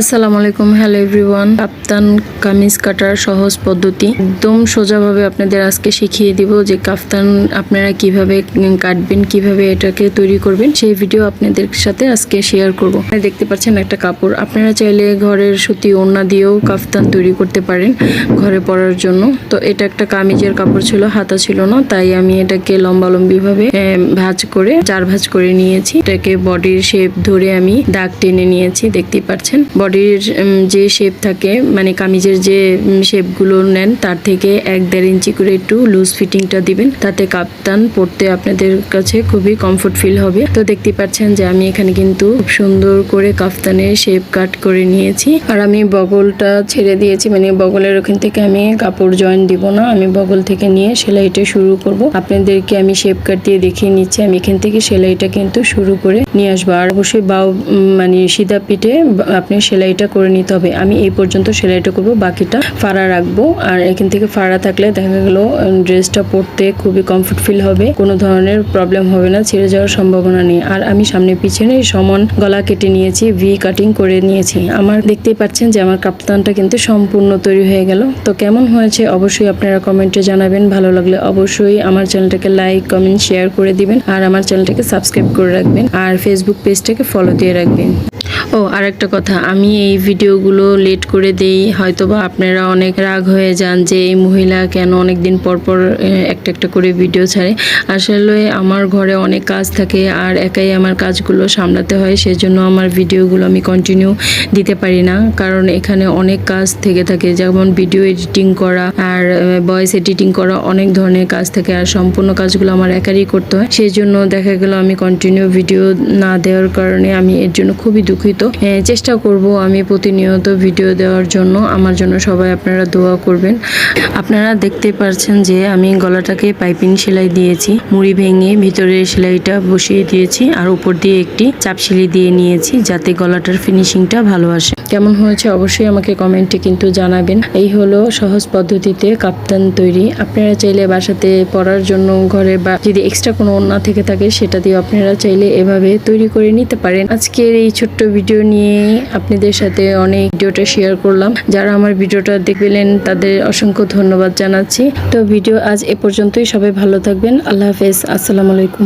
আসসালামু আলাইকুম, hello everyone. কাপ্তান কামিজ কাটার সহজ পদ্ধতি। একদম সোজাভাবে আপনাদের আজকে শিখিয়ে দিব যে কাফতান আপনারা কীভাবে কাটবেন, কীভাবে এটাকে তৈরি করবেন। সেই ভিডিও আপনাদের সাথে আজকে শেয়ার করব। দেখতে পাচ্ছেন একটা কাপড়। আপনারা চাইলে ঘরের সুতি ওড়না দিয়েও কাফতান তৈরি করতে পারেন ঘরে পরার জন্য। তো এটা একটা কামিজের কাপড় ছিল, হাতা ছিল না, তাই আমি এটাকে লম্বালম্বিভাবে ভাঁজ করে, চার ভাঁজ করে নিয়েছি। এটাকে বডির শেপ ধরে আমি দাগ টেনে নিয়েছি, দেখতেই পাচ্ছেন। বডির যে শেপ থাকে মানে কামিজের যে শেপগুলো নেন, তার থেকে এক দেড় ইঞ্চি করে একটু লুজ ফিটিংটা দিবেন। তাতে কাপ্তান পরতে আপনাদের কাছে খুবই কমফোর্ট ফিল হবে। তো দেখতে পাচ্ছেন যে, আমি এখানে কিন্তু খুব সুন্দর করে কাফতানের শেপ কাট করে নিয়েছি। আর আমি বগলটা ছেড়ে দিয়েছি মানে বগলের ওখান থেকে আমি কাপড় জয়েন দিব না। আমি বগল থেকে নিয়ে সেলাইটা শুরু করব। আপনাদেরকে আমি শেপ কাট দিয়ে দেখিয়ে নিচ্ছি। আমি এখান থেকে সেলাইটা কিন্তু শুরু করে নিয়ে আসব। আর অবশ্যই বাউ মানে সিধা পিঠে আপনি সেলাইটা করে নিতে হবে। আমি এই পর্যন্ত সেলাইটা করব, বাকিটা ফাড়া রাখব। আর এখান থেকে ফাড়া থাকলে দেখা গেল ড্রেসটা পরতে খুবই কমফোর্ট ফিল হবে। কোনো ধরনের প্রবলেম হবে না, ছেড়ে যাওয়ার সম্ভাবনা নেই। আর আমি সামনে পিছনে সমান গলা কেটে নিয়েছি ভি কাটিং করে নিয়েছি। আমার দেখতেই পাচ্ছেন যে আমার কাপ্তানটা কিন্তু সম্পূর্ণ তৈরি হয়ে গেল। তো কেমন হয়েছে অবশ্যই আপনারা কমেন্টে জানাবেন। ভালো লাগলে অবশ্যই আমার চ্যানেলটাকে লাইক কমেন্ট শেয়ার করে দিবেন। আর আমার চ্যানেলটাকে সাবস্ক্রাইব করে রাখবেন। আর ফেসবুক পেজটাকে ফলো দিয়ে রাখবেন। ও আর একটা কথা, আমি এই ভিডিওগুলো লেট করে দেই, হয়তোবা আপনারা অনেক রাগ হয়ে যান যে এই মহিলা কেন অনেক দিন পর পর একটা একটা করে ভিডিও ছাড়ে। আসলে আমার ঘরে অনেক কাজ থাকে, আর একাই আমার কাজগুলো সামলাতে হয়, সেজন্য আমার ভিডিওগুলো আমি কন্টিনিউ দিতে পারি না। কারণ এখানে অনেক কাজ থেকে থাকে, যেমন ভিডিও এডিটিং করা, আর ভয়েস এডিটিং করা, অনেক ধরনের কাজ থাকে, আর সম্পূর্ণ কাজগুলো আমার একারই করতে হয়। সেই জন্য দেখা গেল আমি কন্টিনিউ ভিডিও না দেওয়ার কারণে আমি এর জন্য খুবই দুঃখিত। এ, চেষ্টা করব আমি প্রতিনিয়ত ভিডিও দেওয়ার জন্য। আমার জন্য সবাই আপনারা দোয়া করবেন। আপনারা দেখতে পারছেন যে আমি গলাটাকে পাইপিং সেলাই দিয়েছি। মুড়ি ভেঙে ভিতরে সেলাইটা বসিয়ে দিয়েছি আর উপর দিয়ে একটি চাপ সেলাই দিয়ে নিয়েছি যাতে গলাটার ফিনিশিংটা ভালো আসে। কেমন হয়েছে অবশ্যই আমাকে কমেন্টে কিন্তু জানাবেন। এই হলো সহজ পদ্ধতিতে কাপ্তান তৈরি। আপনারা চাইলে বাসাতে পরার জন্য ঘরে বা যদি এক্সট্রা কোনো ওড়না থেকে থাকে সেটা দিয়ে আপনারা চাইলে এভাবে তৈরি করে নিতে পারেন। আজকের এই ছোট্ট নিয়ে আপনাদের সাথে অনেক ভিডিওটা শেয়ার করলাম। যারা আমার ভিডিওটা দেখবেন, তাদের অসংখ্য ধন্যবাদ জানাচ্ছি। তো ভিডিও আজ এ পর্যন্তই। সবাই ভালো থাকবেন। আল্লাহ হাফেজ। আসসালামু আলাইকুম।